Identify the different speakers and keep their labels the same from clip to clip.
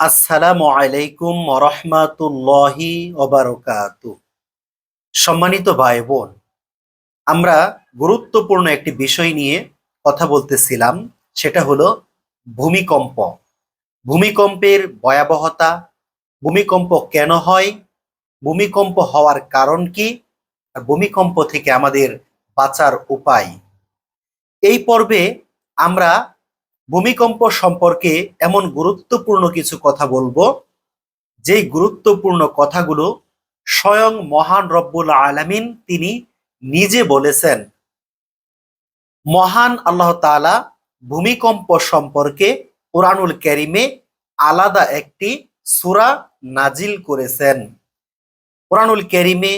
Speaker 1: আসসালামু আলাইকুম রহমাতুল্লাহি ওবারকাত। সম্মানিত ভাই বোন আমরা গুরুত্বপূর্ণ একটি বিষয় নিয়ে কথা বলতেছিলাম, সেটা হলো ভূমিকম্প। ভূমিকম্পের ভয়াবহতা, ভূমিকম্প কেন হয়, ভূমিকম্প হওয়ার কারণ কি, আর ভূমিকম্প থেকে আমাদের বাঁচার উপায়। এই পর্বে আমরা ভূমিকম্প সম্পর্কে এমন গুরুত্বপূর্ণ কিছু কথা বলব। যেই গুরুত্বপূর্ণ কথাগুলো স্বয়ং মহান রব্বুল আলামিন তিনি নিজে বলেছেন। মহান আল্লাহ তাআলা ভূমিকম্প সম্পর্কে কোরআনুল ক্যারিমে আলাদা একটি সুরা নাজিল করেছেন। কোরআনুল ক্যারিমে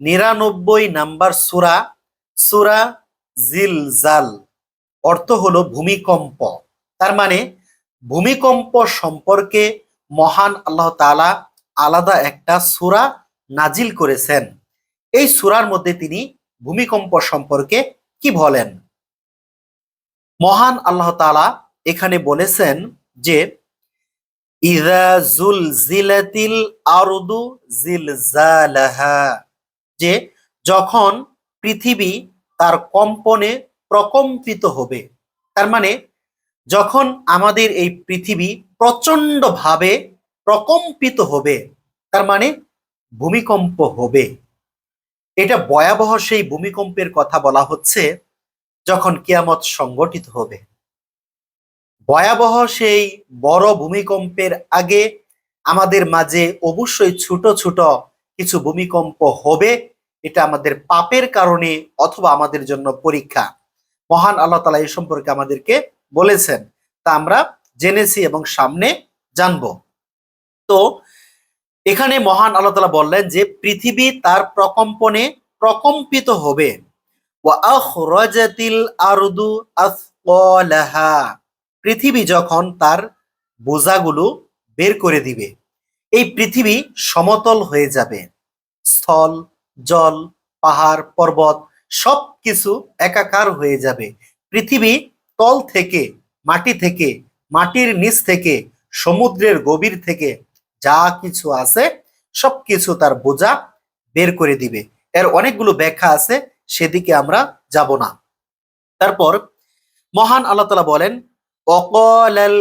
Speaker 1: নিরানব্বই নাম্বার সুরা, সূরা জিলজাল, অর্থ হলো ভূমিকম্প। তার মানে ভূমিকম্প সম্পর্কে মহান আল্লাহ তাআলা আলাদা একটা সূরা নাজিল করেছেন। এই সুরার মধ্যে তিনি ভূমিকম্প সম্পর্কে কি বলেন? মহান আল্লাহ তাআলা এখানে বলেছেন যে যে যখন পৃথিবী তার কম্পনে প্রকম্পিত হবে, তার মানে যখন আমাদের এই পৃথিবী প্রচণ্ড ভাবে প্রকম্পিত হবে, তার মানে ভূমিকম্প হবে। এটা ভয়াবহ সেই ভূমিকম্পের কথা বলা হচ্ছে যখন কিয়ামত সংগঠিত হবে। ভয়াবহ সেই বড় ভূমিকম্পের আগে আমাদের মাঝে অবশ্যই ছোট ছোট কিছু ভূমিকম্প হবে, এটা আমাদের পাপের কারণে অথবা আমাদের জন্য পরীক্ষা। মহান আল্লাহ তালা এই সম্পর্কে আমাদেরকে বলেছেন। তা আমরা জেনেছি এবং সামনে জানব। তো এখানে মহান আল্লাহ তালা বললেন যে, পৃথিবী তার প্রকম্পনে প্রকম্পিত হবে। পৃথিবী যখন তার বোঝাগুলো বের করে দিবে, এই পৃথিবী সমতল হয়ে যাবে। স্থল, জল, পাহাড়, পর্বত সবকিছু একাকার হয়ে যাবে। পৃথিবী তল থেকে, মাটি থেকে, মাটির নিচ থেকে, সমুদ্রের গভীর থেকে যা কিছু আছে সব কিছু তার বোঝা বের করে দিবে। এর অনেকগুলো ব্যাখ্যা আছে, সেদিকে আমরা যাব না। তারপর মহান আল্লাহ তালা বলেন, অকলাল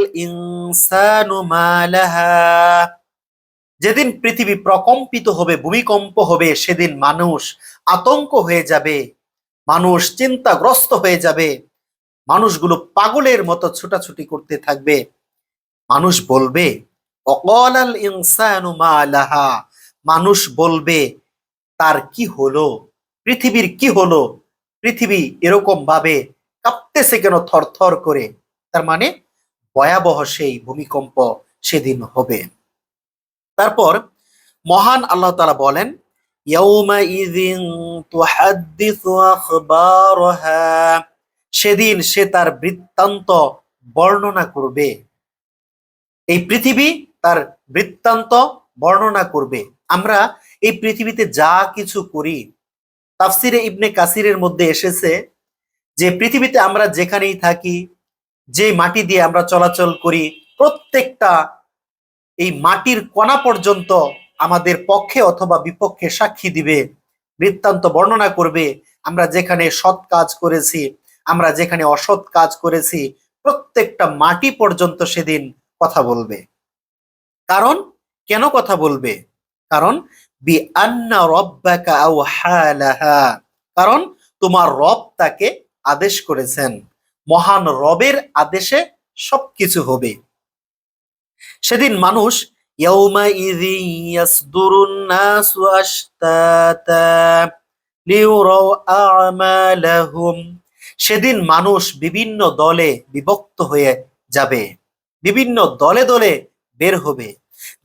Speaker 1: যেদিন পৃথিবী প্রকম্পিত হবে, ভূমিকম্প হবে, সেদিন মানুষ আতঙ্ক হয়ে যাবে, মানুষ চিন্তাগ্রস্ত হয়ে যাবে। মানুষগুলো পাগলের মতো ছুটাছুটি করতে থাকবে। মানুষ বলবে, অকলাল ইনসানু মালাহা মানুষ বলবে, তার কি হলো? পৃথিবীর কি হলো? পৃথিবী এরকম ভাবে কাঁপতেছে কেন থরথর করে? তার মানে ভয়াবহ সেই ভূমিকম্প সেদিন হবে। তারপর মহান আল্লাহ তালা বলেন সেদিন সে তার বৃত্তান্ত বর্ণনা করবে। এই পৃথিবী তার বৃত্তান্ত বর্ণনা করবে। আমরা এই পৃথিবীতে যা কিছু করি, তাফসিরে ইবনে কাসিরের মধ্যে এসেছে যে পৃথিবীতে আমরা যেখানেই থাকি যে মাটি দিয়ে আমরা চলাচল করি, প্রত্যেকটা এই মাটির কণা পর্যন্ত আমাদের পক্ষে অথবা বিপক্ষে সাক্ষী দিবে, বৃত্তান্ত বর্ণনা করবে। আমরা যেখানে সৎ কাজ করেছি আমরা যেখানে অসৎ কাজ করেছি, প্রত্যেকটা মাটি পর্যন্ত সেদিন কথা বলবে। কারণ? কেন কথা বলবে? কারণ বি আন্না রব্বাকা কারণ, তোমার রব তাকে আদেশ করেছেন। মহান রবের আদেশে সবকিছু হবে। সেদিন মানুষ সেদিন মানুষ বিভিন্ন দলে বিভক্ত হয়ে যাবে। বিভিন্ন দলে দলে বের হবে।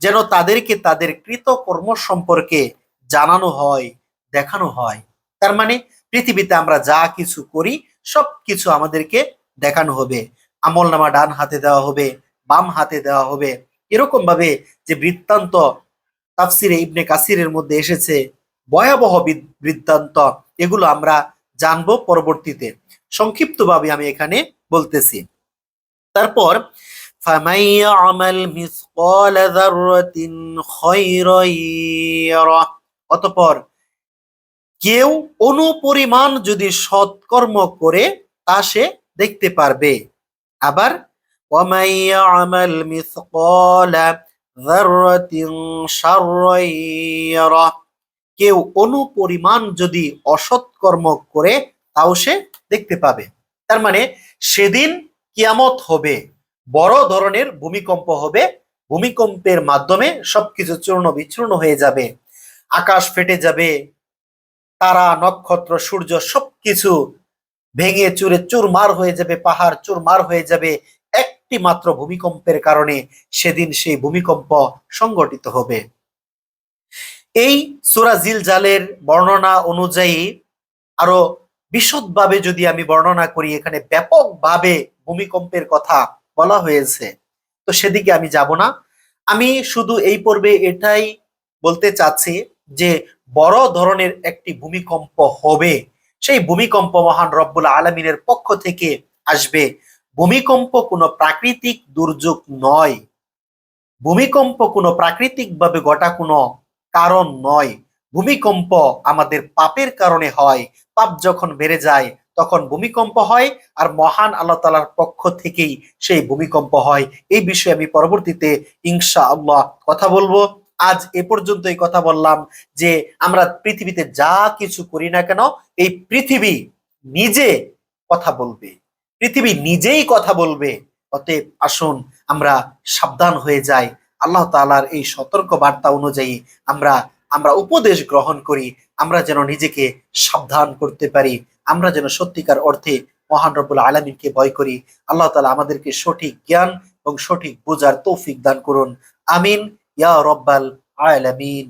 Speaker 1: যেন তাদেরকে তাদের কৃতকর্ম সম্পর্কে জানানো হয়, দেখানো হয়। তার মানে পৃথিবীতে আমরা যা কিছু করি সব কিছু আমাদেরকে দেখানো হবে। আমল নামা ডান হাতে দেওয়া হবে, বাম হাতে দেওয়া হবে। এরকম ভাবে যে বৃত্তান্ত তাফসিরে ইবনে কাসিরের মধ্যে এসেছে, ভয়াবহ বৃত্তান্ত, এগুলো আমরা জানব পরবর্তীতে। সংক্ষিপ্তভাবে আমি এখানে বলতেছি তারপর فمن يعمل مثقال ذرة خيرا يره অতঃপর কেউ অনুপরিমাণ যদি সৎকর্ম করে তা সে দেখতে পারবে আবার ومن يعمل مثقال ذرة شرا يره কেউ অনুপরিমাণ যদি অসৎকর্ম করে তাও সে দেখতে পাবে। তার মানে সেদিন কিয়ামত হবে, বড় ধরনের ভূমিকম্প হবে, ভূমিকম্পের মাধ্যমে সবকিছু চূর্ণ বিচূর্ণ হয়ে যাবে, আকাশ ফেটে যাবে, তারা, নক্ষত্র, সূর্য সবকিছু ভেঙে চুরে চুরমার হয়ে যাবে, পাহাড় চুরমার হয়ে যাবে, একটি মাত্র ভূমিকম্পের কারণে সেদিন সেই ভূমিকম্প সংগঠিত হবে। এই সুরা জিলজালের বর্ণনা অনুযায়ী আরও বিশদভাবে যদি আমি বর্ণনা করি, এখানে ব্যাপকভাবে ভূমিকম্পের কথা বলা হয়েছে। তো সেদিকে আমি যাব না। আমি শুধু এই পর্বে এটাই বলতে চাচ্ছি যে, বড় ধরনের একটি ভূমিকম্প হবে। সেই ভূমিকম্প মহান রব্বুল আলমিনের পক্ষ থেকে আসবে। ভূমিকম্প কোনো প্রাকৃতিক দুর্যোগ নয়। ভূমিকম্প কোনো প্রাকৃতিকভাবে ঘটা কোনো কারণ নয়। ভূমিকম্প আমাদের পাপের কারণে হয়। পাপ যখন বেড়ে যায়, তখন ভূমিকম্প হয় আর মহান আল্লাহ তালার পক্ষ থেকেই সেই ভূমিকম্প হয়। এই বিষয়ে আমি পরবর্তীতে ইনশা আল্লাহ কথা বলব। আজ এ পর্যন্ত এই কথা বললাম যে আমরা পৃথিবীতে যা কিছু করি না কেন, এই পৃথিবী নিজে কথা বলবে। পৃথিবী নিজেই কথা বলবে। অতএব আসুন আমরা সাবধান হয়ে যাই। আল্লাহ তাআলার এই সতর্ক বার্তা অনুযায়ী আমরা আমরা উপদেশ গ্রহণ করি, আমরা যেন নিজেকে সাবধান করতে পারি, আমরা যেন সত্যিকার অর্থে মহান রব্বুল আলমিনকে ভয় করি। আল্লাহ তালা আমাদেরকে সঠিক জ্ঞান এবং সঠিক বোঝার তৌফিক দান করুন। আমিন। ইয়া রব্বাল আলামিন।